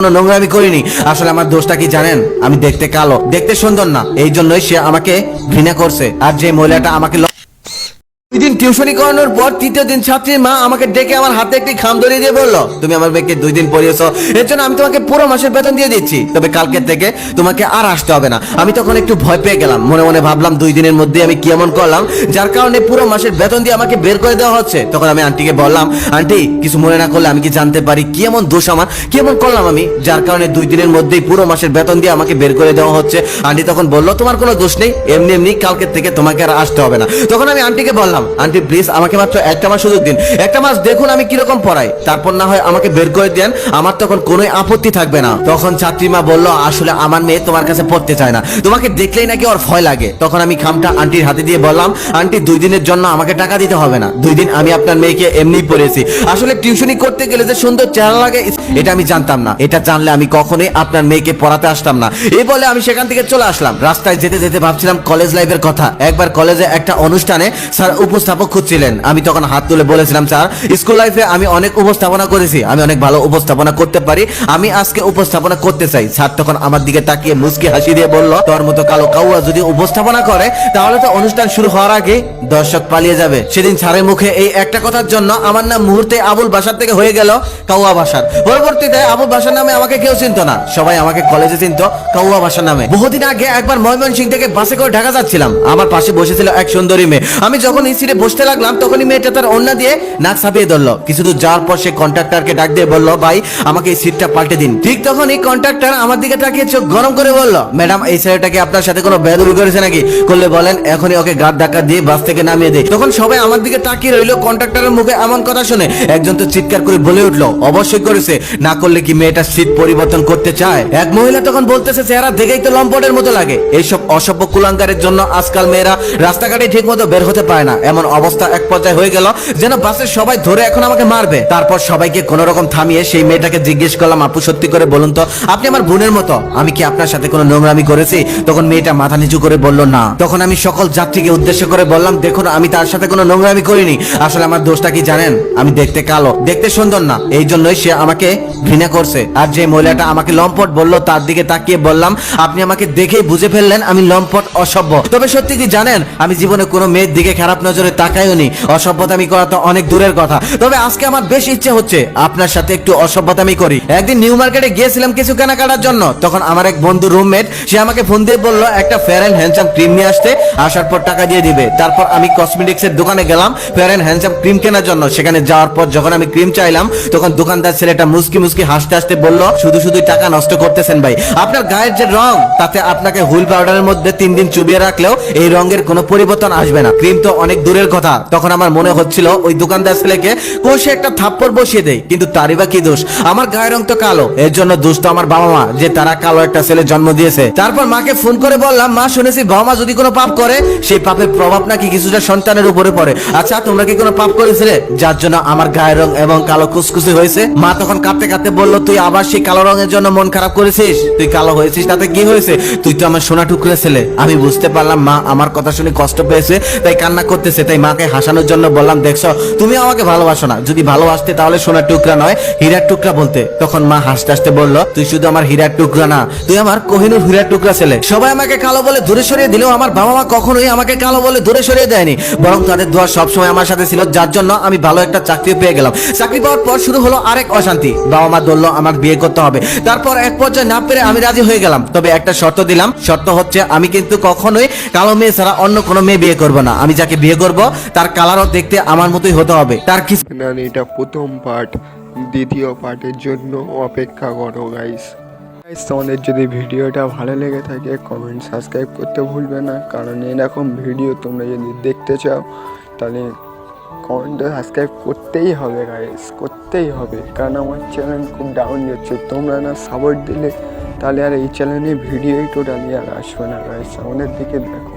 কোনো নোংরা আমি করিনি। আসলে আমার দোষটা কি জানেন? আমি দেখতে কালো, দেখতে সুন্দর না। এই জন্যই সে আমাকে ঘৃণা করছে। আর যে মহিলাটা আমাকে দিন টিউশনি করানোর পর তৃতীয় দিন ছাত্রীর মা আমাকে ডেকে আমার হাতে একটি খাম ধরিয়ে দিয়ে বলল, তুমি আমার মেয়েকে দুই দিন পড়িয়েছো, এর জন্য আমি তোমাকে পুরো মাসের বেতন দিয়ে দিচ্ছি। তবে কালকে থেকে তোমাকে আর আসতে হবে না। আমি তখন একটু ভয় পেয়ে গেলাম। মনে মনে ভাবলাম দুই দিনের মধ্যে আমি কি এমন করলাম, যার কারণে পুরো মাসের বেতন দিয়ে আমাকে বের করে দেওয়া হচ্ছে। তখন আমি আন্টিকে বললাম, আন্টি, কিছু মনে না করলে আমি কি জানতে পারি কি এমন দোষ আমার? কি এমন করলাম আমি? যার কারণে দুই দিনের মধ্যেই পুরো মাসের বেতন দিয়ে আমাকে বের করে দেওয়া হচ্ছে। আন্টি তখন বলল, তোমার কোনো দোষ নেই, এমনি এমনি কালকে থেকে তোমাকে আর আসতে হবে না। তখন আমি আন্টিকে বললাম আন্টি প্লিজ আমাকে মাত্র একটা মাস সুযোগ দিন। একটা মাস দেখুন আমি কীরকম পড়াই। তারপর না হয় আমাকে বের করে দেন, আমার তখন কোনো আপত্তি থাকবে না। তখন ছাত্রীমা বলল, আসলে আমার মেয়ে তোমার কাছে পড়তে চায় না। তোমাকে দেখলেই নাকি ওর ভয় লাগে। তখন আমি খামটা আন্টির হাতে দিয়ে বললাম, আন্টি, দুই দিনের জন্য আমাকে টাকা দিতে হবে না। দুই দিন আমি আপনার মেয়েকে এমনিই পড়েছি। আসলে টিউশনি করতে গেলে যে সুন্দর চেহারা লাগে, এটা আমি জানতাম না। এটা জানলে আমি কখনোই আপনার মেয়েকে পড়াতে আসতাম না। এই বলে আমি সেখান থেকে চলে আসলাম। রাস্তায় যেতে যেতে ভাবছিলাম কলেজ লাইফের কথা। একবার কলেজে একটা অনুষ্ঠানে স্যার উপস্থাপক খুঁজছিলেন। আমি তখন হাত তুলে বলেছিলাম, স্যার, স্কুল লাইফে আমি অনেক উপস্থাপনা করেছি। আমি অনেক ভালো উপস্থাপনা করতে পারি। আমি আজকে উপস্থাপনা করতে চাই। স্যার তখন আমার দিকে তাকিয়ে মুচকি হাসি দিয়ে বলল, তোর মতো কালো কাউয়া যদি উপস্থাপনা করে, তাহলে তো অনুষ্ঠান শুরু হওয়ার আগে দর্শক পালিয়ে যাবে। সেদিন স্যারের মুখে এই একটা কথার জন্য আমার নাম মুহূর্তে আবুল বাসার থেকে হয়ে গেল কাউয়া বাসার। পরবর্তীতে আবুল বাসার নামে আমাকে কেউ চিনতো না। সবাই আমাকে কলেজে চিনত কাউয়া বাসার নামে। বহুদিন আগে একবার ময়মনসিং থেকে বাসে করে ঢাকা যাচ্ছিলাম। আমার পাশে বসেছিল এক সুন্দরী মেয়ে। আমি যখন এই সিটে বসতে লাগলাম, তখনই মেয়েটা তার অন্য দিয়ে নাক ছাপিয়ে ধরলো। কিছু দূর যাওয়ার পর সে কন্ট্রাক্টরকে ডাক দিয়ে বলল, ভাই, আমাকে এই সিটটা পাল্টে দিন। ঠিক তখনই কন্ট্রাক্টর আমার দিকে তাকিয়ে চোখ গরম করে বলল, ম্যাডাম, এই ছেলেটাকে আপনার সাথে কোনো বেদুরি করেছে নাকি? করলে বলেন, এখনই ওকে গাড় ধাক্কা দিয়ে বাস থেকে নামিয়ে দেয় তখন সবাই আমার দিকে তাকিয়ে রইল কন্ট্রাক্টরের মুখে এমন কথা শুনে। একজন তো চিৎকার করে বলে উঠল, অবশ্যই করেছে। না করলে কি মেয়েটা সিট পরিবর্তন করতে চায়? এক মহিলা তখন বলতেছে, চেহারা দেখেই তো লম্পটের মতো লাগে। এইসব অসভ্য কুলাঙ্গারের জন্য আজকাল মেয়েরা রাস্তাঘাটে ঠিক মতো বের হতে পারে না। এমন অবস্থা এক পর্যায়ে হয়ে গেল যেন বাসের সবাই ধরে এখন আমাকে মারবে। তারপর সবাইকে কোন রকম থামিয়ে সেই মেয়েটাকে জিজ্ঞেস করলাম, আপু, সত্যি করে বলুন তো, আপনি আমার বোনের মতো? আমি কি আপনার সাথে কোনো নোংরামি করেছি? তখন মেয়েটা মাথা নিচু করে বলল, না। তখন আমি সকল যাত্রীকে উদ্দেশ্য করে বললাম, দেখুন, আমি তার সাথে কোনো নোংরামি করিনি। আসলে আমার দোষটা কি জানেন? আমি দেখতে কালো, দেখতে সুন্দর না। এই জন্যই সে আমাকে ঘৃণা করছে। আর যে মহিলাটা আমাকে লম্পট বলল, তার দিকে তাকিয়ে বললাম, আপনি আমাকে দেখেই বুঝে ফেললেন, আমি লম্পট অসভ্য। তবে সত্যি কি জানেন, আমি জীবনে কোনো মেয়ের দিকে খারাপ নজরে তাকাইওনি অসভ্যতামি করা তো অনেক দূরের কথা। তবে আজকে আমার বেশ ইচ্ছে হচ্ছে আপনার সাথে একটু অসভ্যতামি করি। একদিন নিউ মার্কেটে গিয়েছিলাম কিছু কেনাকাটার জন্য। তখন আমার এক বন্ধু রুমমেট সে আমাকে ফোন দিয়ে বলল, একটা ফেয়ার অ্যান্ড হ্যান্ডসাম ক্রিম নিয়ে আসতে। আসার পর টাকা দিয়ে দিবে। তারপর আমি কসমেটিক্স এর দোকানে গেলাম ফেয়ার অ্যান্ড হ্যান্ডসাম ক্রিম কেনার জন্য। সেখানে যাওয়ার পর যখন আমি ক্রিম চাইলাম, তখন দোকানদার ছেলেটা মুসকি মুসকি হাসতে হাসতে বলল, শুধু শুধু টাকা নষ্ট করতেছেন ভাই। আপনার গায়ের যে রং, তাতে আপনাকে হুইল পাউডারের মধ্যে তিন দিন চুবিয়ে রাখলেও এই রঙের কোনো পরিবর্তন আসবে না। ক্রিম তো অনেক দূরের কথা, তখন আমার মনে হচ্ছিল ওই দোকানদার ছেলেকে কষে একটা থাপ্পড় বসিয়ে দেয়, কিন্তু তারই বা কি দোষ? আমার গায়ের রং তো কালো, এর জন্য দোষ তো আমার বাবা মা, যে তারা কালো একটা ছেলে জন্ম দিয়েছে। তারপর মাকে ফোন করে বললাম, মা, শুনেছি বাবা মা যদি কোনো পাপ করে, সেই পাপের প্রভাব নাকি কিছুটা সন্তানের উপরে পড়ে। আচ্ছা তোমরা কি কোনো পাপ করেছিলে? যার জন্য আমার গায়ের রং এবং কালো কুসকুসি হয়েছে। মা তখন কাঁদতে কাঁদতে বলল, তুই আবার সেই কালো রঙের জন্য মন খারাপ করেছিস? তুই কালো হয়েছিস, তাতে কি হয়েছে? তুই তো আমার সোনা টুকরে ছেলে। আমি বুঝতে পারলাম, মা আমার কথা শুনে কষ্ট পেয়েছে, তাই কান্না করতেছে। তাই মাকে হাসানোর জন্য বললাম, দেখছ, তুমি আমাকে ভালোবাসো না। যদি ভালোবাসতে তাহলে সোনার টুকরা নয়, হীরার টুকরা বলতে। তখন মা হাসতে হাসতে বলল, তুই শুধু আমার হীরার টুকরা না, তুই আমার কোহিনুর হীরার টুকরা ছেলে। সবাই আমাকে কালো বলে দূরে সরিয়ে দিলেও আমার বাবা মা কখনোই আমাকে কালো বলে দূরে সরিয়ে দেয়নি। বরং তাদের দোয়া সবসময় আমার সাথে ছিল, যার জন্য আমি ভালো একটা চাকরি পেয়ে গেলাম। চাকরি পাওয়ার পর শুরু হলো আরেক অশান্তি। বাবা মা বলল, আমার বিয়ে করতে হবে। তারপর এক পর্যায়ে না পেরে আমি রাজি হয়ে গেলাম। তবে একটা শর্ত দিলাম, শর্ত হচ্ছে, আমি কিন্তু কখনোই কালো মেয়ে ছাড়া অন্য কোনো মেয়ে বিয়ে করব না। আমি যাকে বিয়ে করব, তার কালারও দেখতে আমার মতোই হতে হবে। তার কিছু না এটা প্রথম পার্ট দ্বিতীয় পার্টের জন্য অপেক্ষা করো গাইস গাইস তোমাদের যদি ভিডিওটা ভালো লেগে থাকে কমেন্ট সাবস্ক্রাইব করতে ভুলবে না, কারণ এরকম ভিডিও তোমরা যদি দেখতে চাও, তাহলে কমেন্টে সাবস্ক্রাইব করতেই হবে গাইস করতেই হবে। কারণ আমার চ্যানেল খুব ডাউন যাচ্ছে, তোমরা না সাপোর্ট দিলে, তাহলে আর এই চ্যানেলে ভিডিওই টোটালি আর আসবে না গাইস আমাদের দিকে দেখো।